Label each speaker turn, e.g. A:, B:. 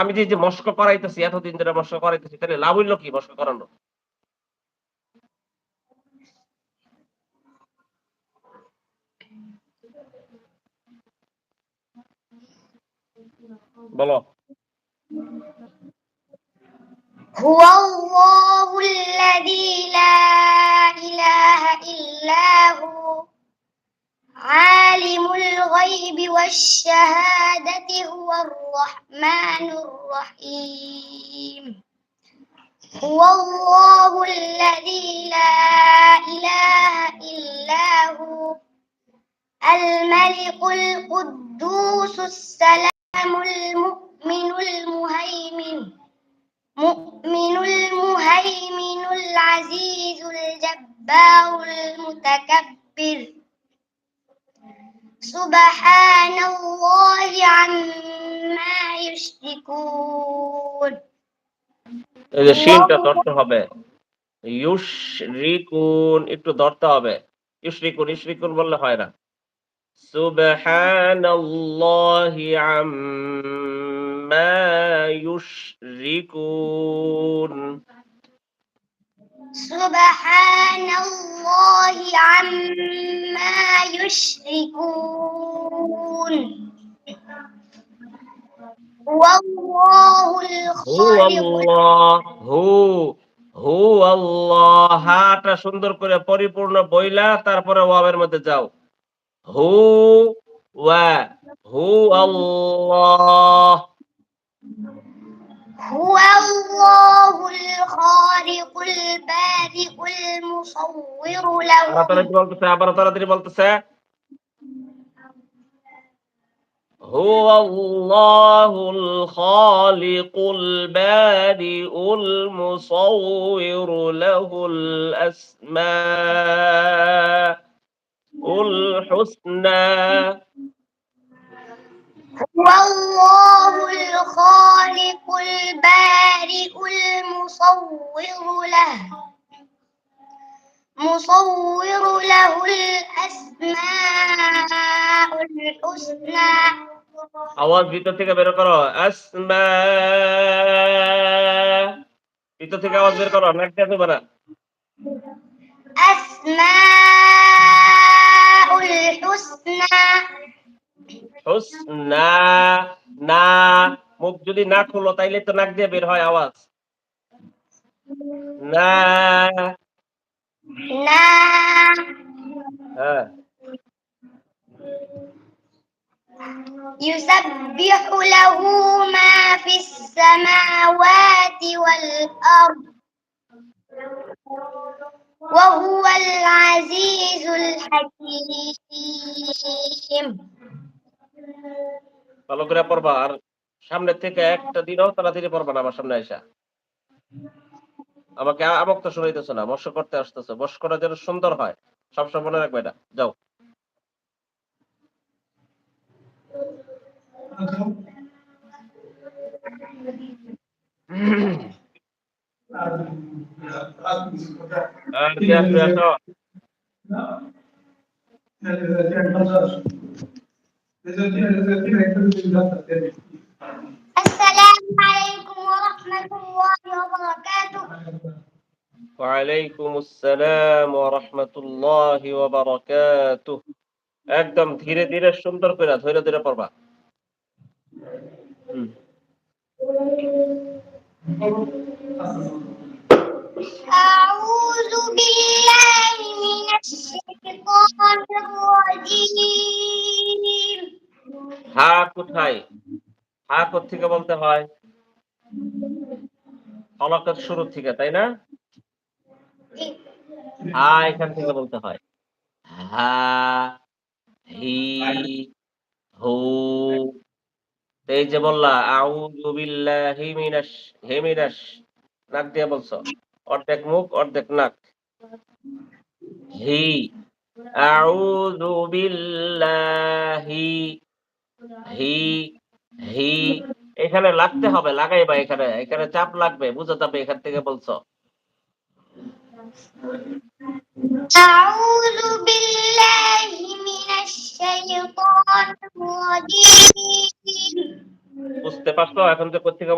A: আমি যে মস্ক করাইতেছি এতদিন ধরে মস্ক করাইতেছি তাহলে লাভ হইলো কি মস্ক করানো বলো
B: هو الله الذي لا إله إلا هو عالم الغيب والشهادة هو الرحمن الرحيم هو الله الذي لا إله إلا هو الملك القدوس السلام المؤمن المهيمن مؤمن المهيمن العزيز الجبار المتكبر سبحان الله عما يشركون
A: এই শিনটা ধরতে হবে ইউশরিকুন একটু ধরতে হবে ইউশরিকুন ইউশরিকুন বললে হয় না সুবহানাল্লাহি আম্মা ইউশরিকুন
B: سبحان الله عما
A: হু আল্লাহ হাটা সুন্দর করে পরিপূর্ণ বইলা তারপরে ওয়াবের মধ্যে যাও হু ওয়া হু আল্লাহ
B: هو الله الخالق البارئ المصور له
A: তাড়াতাড়ি বলতেছে আবার তাড়াতাড়ি বলতেছে هو الله الخالق البارئ المصور له الأسماء الحسنى
B: والله الخالق البارئ المصور له مصور له الأسماء الحسنى
A: আওয়াজ ভিতর থেকে বের করো ভিতর থেকে আওয়াজ বের করো নাক দিয়ে
B: আসমা
A: না না মুখ যদি না খোলো তাইলে তো নাক দিয়ে বের হয় আওয়াজ না
B: না হ্যাঁ يسبح له ما في السماوات والأرض وهو العزيز الحكيم
A: ভালো করে পড়বা আর সামনে থেকে একটা দিনও তাড়াতাড়ি পড়বা না আমার সামনে আসা আমাকে আমক তো শোনাইতেছো না বর্ষ করতে আসতেছো বর্ষ করা যেন সুন্দর হয় সবসময় মনে রাখবে এটা যাও
B: আর কি আসো السلام عليكم ورحمة الله وبركاته
A: وعليكم السلام ورحمة الله وبركاته একদম ধীরে ধীরে সুন্দর করে ধীরে ধীরে পড়বা
B: أعوذ بالله من الشيطان الرجيم
A: হা কোথায় হা থেকে বলতে হয় হলকের শুরু থেকে তাই না হা এখান থেকে বলতে হয় হা হি হু এই যে বললা আউযু নাক দিয়ে বলছো অর্ধেক মুখ অর্ধেক নাক হি আউযু বিল্লাহি হি হি এখানে লাগতে হবে লাগাই বা এখানে এখানে চাপ লাগবে বুঝাতে হবে এখান থেকে বলছো
B: বুঝতে পারছো এখন তো কোথা